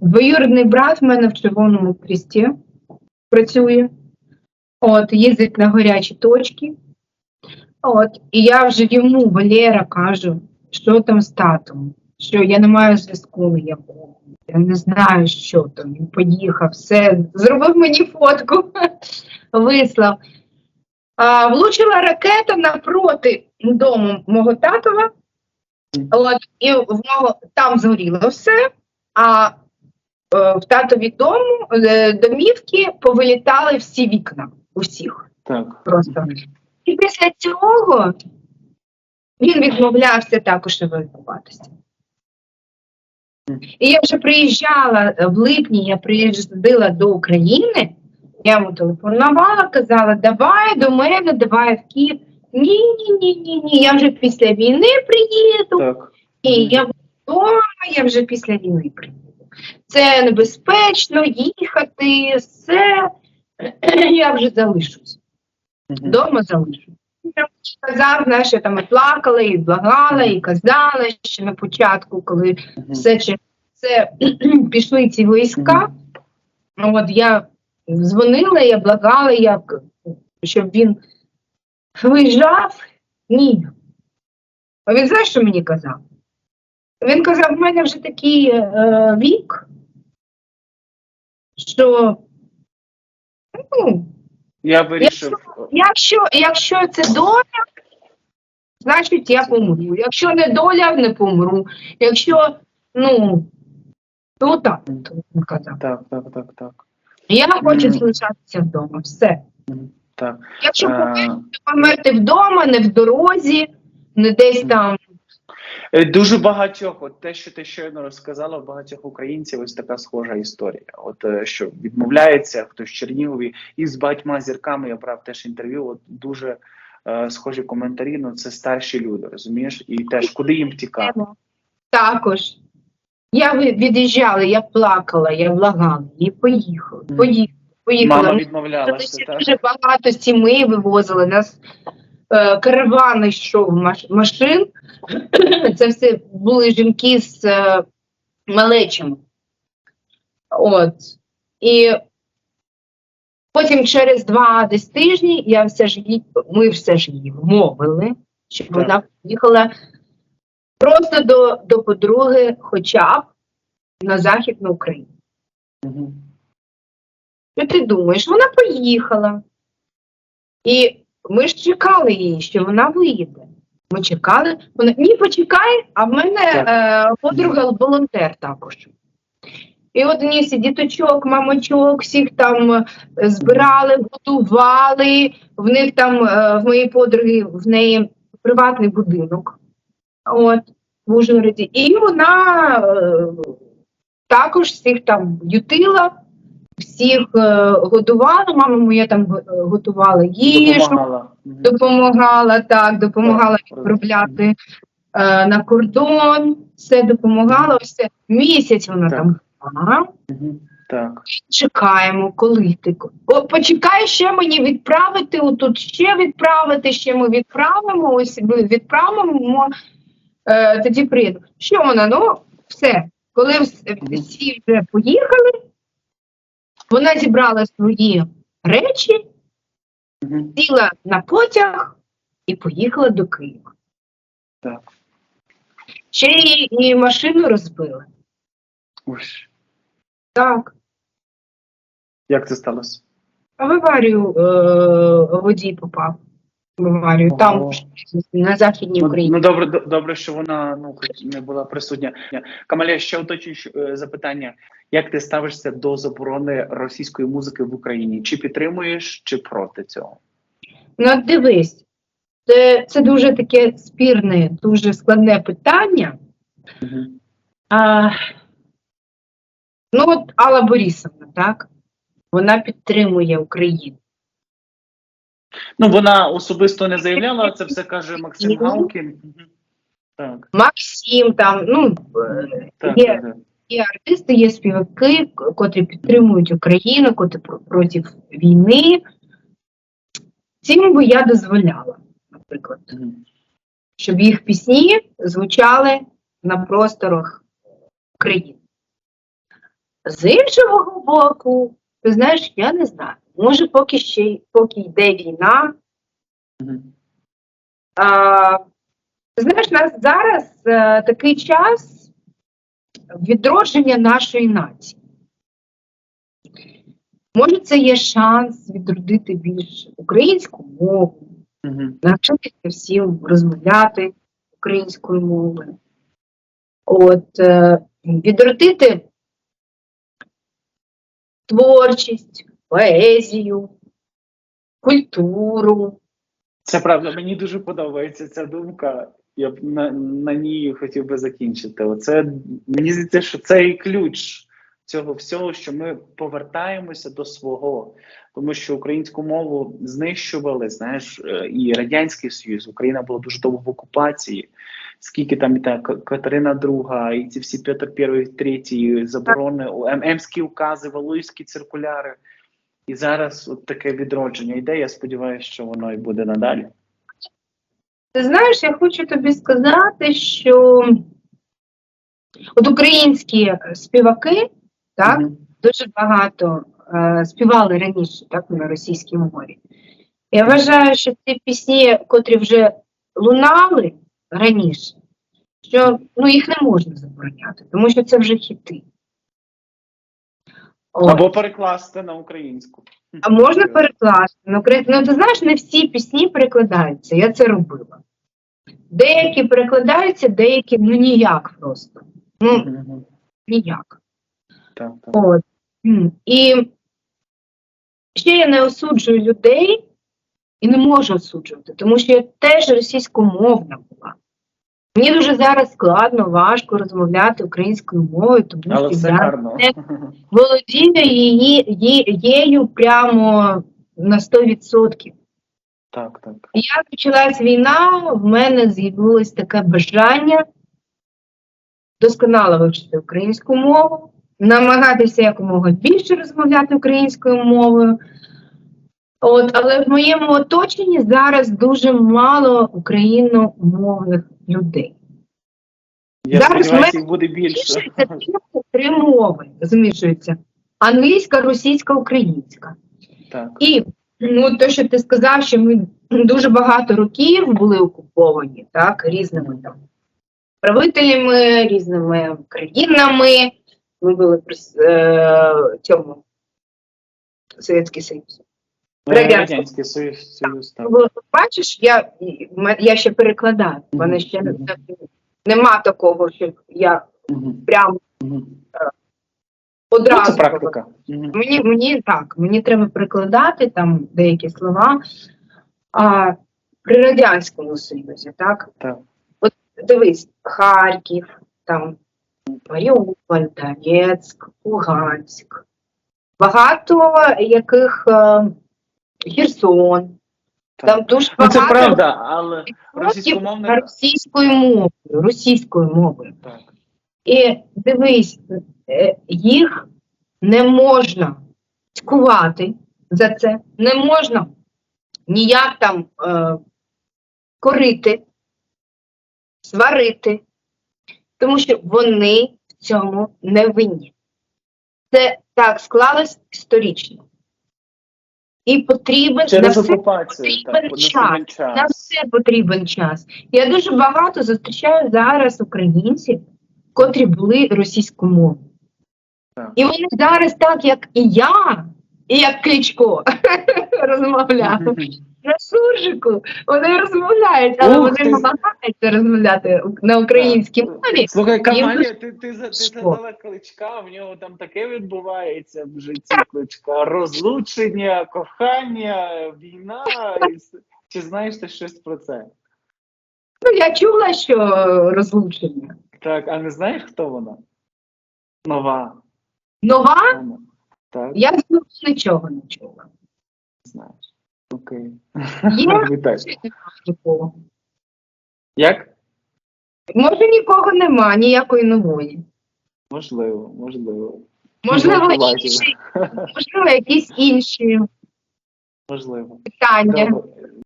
Двоюрідний брат в мене в Червоному Хресті працює. От, їздить на гарячі точки. От, і я вже йому, Валера, кажу, що там з татом, що я не маю зв'язку ніякого. Я не знаю, що там. Він поїхав, все, зробив мені фотку, вислав. А, влучила ракета напроти дому мого татова. От, і в мого там згоріло все, а в татові дому е, домівки повилітали всі вікна. Усіх Так. просто. І після цього він відмовлявся також евакуватися. І я вже приїжджала е, в липні, я приїздила до України, я йому телефонувала, казала, давай до мене, давай в Київ. Ні, ні, ні, ні, ні, я вже після війни приїду, Так. і я вдома, я вже після війни приїду. Це небезпечно їхати, все. Я вже залишусь. Вдома залишусь. Я Казав, знаєш, я там і плакала, і благала, і казала ще на початку, коли все через це пішли ці війська. От я дзвонила, я благала, як, щоб він виїжджав. Ні. А він знаєш, що мені казав? Він казав, в мене вже такий е, вік, що ну, Я вирішив. Якщо, якщо це доля, значить я помру. Якщо не доля, не помру. Якщо, ну, то так, то він казав. Так, так, так, так. Я хочу Мгм. залишатися вдома. Все. Так. Якщо Е, померти, померти вдома, не в дорозі, не десь там. Е, Дуже багатьох, от те, що ти щойно розказала, в багатьох українців ось така схожа історія. От е, що відмовляється хтось в Чернігові, і з багатьма зірками я брав теж інтерв'ю. От дуже е, схожі коментарі. Ну це старші люди, розумієш, і теж куди їм втікати. Також. Я від'їжджала, я плакала, я благала, і поїхала, поїхала, поїхала. Мама відмовлялася. Так? дуже багато сімей вивозили. Нас караван йшов маш, машин. Це все були жінки з е, малечими. От. І потім через два десь тижні я все ж їй, ми все ж її вмовили, щоб Так. вона поїхала просто до, до подруги, хоча б на Західну Україну. Що ти думаєш? Вона поїхала. І ми ж чекали її, що вона виїде. Ми чекали, вона ні, почекай, а в мене е, подруга волонтер також. І от всі діточок, мамочок, всіх там е, збирали, готували. В них там, е, в моїй подруги, в неї приватний будинок. От, в Ужгороді. І вона е, також всіх там ютила, всіх е, годувала. Мама моя там е, готувала їжу, Допомагала. Допомагала так, допомагала відправляти е, на кордон, все допомагала. Все місяць вона Так. там була. Так. Чекаємо, коли ти О, почекай ще мені відправити. Отут ще відправити, ще ми відправимо. Ось ми відправимо. Е, тоді приїду. Що вона? Ну, все. Коли всі вже поїхали, вона зібрала свої речі, сіла на потяг і поїхала до Києва. Так. Ще її і машину розбили. Ось. Так. Як це сталося? В аварію е, водій попав. В аварію. Там на Західній Ну, Україні. ну добре, добре, що вона ну хоч не була присутня. Камаля, ще уточнюючи е, запитання: як ти ставишся до заборони російської музики в Україні? Чи підтримуєш, чи проти цього? Ну, дивись, це, це дуже таке спірне, дуже складне питання. Мгм. А, ну, от Алла Борисовна, так? Вона підтримує Україну. Ну вона особисто не заявляла, це все каже Максим Галкін. Так, Максим там, ну, так, є, так, так. є артисти, є співаки, котрі підтримують Україну, котрі проти війни. Цим би я дозволяла, наприклад, Мгм. щоб їх пісні звучали на просторах України. З іншого боку, ти знаєш, я не знаю. Може, поки ще поки йде війна, а, ти знаєш, нас зараз е, такий час відродження нашої нації. Може, це є шанс відродити більш українську мову, Мгм. навчитися всім розмовляти українською мовою. От, е, відродити творчість, поезію, культуру. Це правда, мені дуже подобається ця думка. Я б на, на ній хотів би закінчити. Оце мені здається, що це і ключ цього всього, що ми повертаємося до свого, тому що українську мову знищували, знаєш, е, і радянський союз, Україна була дуже довго в окупації. Скільки там та Катерина II, і ці всі Петр І, третій заборони, о, Ем- укази, валуйські циркуляри. І зараз от таке відродження йде. Я сподіваюся, що воно і буде надалі. Ти знаєш, я хочу тобі сказати, що от українські співаки, так, Мгм. дуже багато е, співали раніше, так, на російській мові. Я вважаю, що ці пісні, котрі вже лунали раніше, що ну, їх не можна забороняти, тому що це вже хіти. Або перекласти на українську. А можна перекласти на українську. Ну, ти знаєш, не всі пісні перекладаються, я це робила. Деякі перекладаються, деякі ну ніяк просто. Ну, ніяк. Так, так. От. І ще я не осуджую людей і не можу осуджувати, тому що я теж російськомовна була. Мені дуже зараз складно, важко розмовляти українською мовою, тому Але що все я гарно. не володію її, її, її прямо на 100%. Так, так. Я почалась війна, в мене з'явилось таке бажання досконало вивчити українську мову, намагатися якомога більше розмовляти українською мовою. От, але в моєму оточенні зараз дуже мало україномовних людей. Я Зараз ми- буде більше. Більше три мови змішуються: англійська, російська, українська. Так. І ну, те, що ти сказав, що ми дуже багато років були окуповані, так, різними там правителями, різними країнами. Ми були при е, цьому Совєтський Союз. Радянський. Радянський Союз, Союз так. Ну, Бачиш, я, я ще перекладаю. В мене ще Мгм. нема такого, що я Мгм. прям Мгм. Ну, одразу. Це практика. Мгм. Мені, мені так, мені треба перекладати там деякі слова. А при Радянському Союзі, так? Так. От дивись, Харків, там Маріуполь, Донецьк, Луганськ. Багато яких е, Херсон. Там дуже Ну, це правда, але відсотків російською мовою, російською мовою. так. І дивись, е, їх не можна цькувати за це, не можна ніяк там е, корити, сварити, тому що вони в цьому не винні. Це так склалось історично. І потрібен на все окупацію. потрібен Так, час. час. На все потрібен час. Я дуже багато зустрічаю зараз українців, котрі були російськомовні. І вони зараз, так як і я, і як Кличко, розмовляють. На суржику вони розмовляють, але Ух вони ти. намагаються розмовляти на українській мові. Слухай, Камалія, ти, ти, за- ти Що? задала кличка, в нього там таке відбувається в житті кличка. Розлучення, кохання, війна. і с- Чи знаєш ти щось про це? Ну, я чула, що розлучення. Так, а не знаєш, хто вона? Нова. Нова, Вона. Так, я з нього нічого не чула. Окей. Вітаю. Як? Може, нікого нема, ніякої нової. Можливо, можливо. Можливо, інші, можливо, якісь інші Можливо. питання. Добре.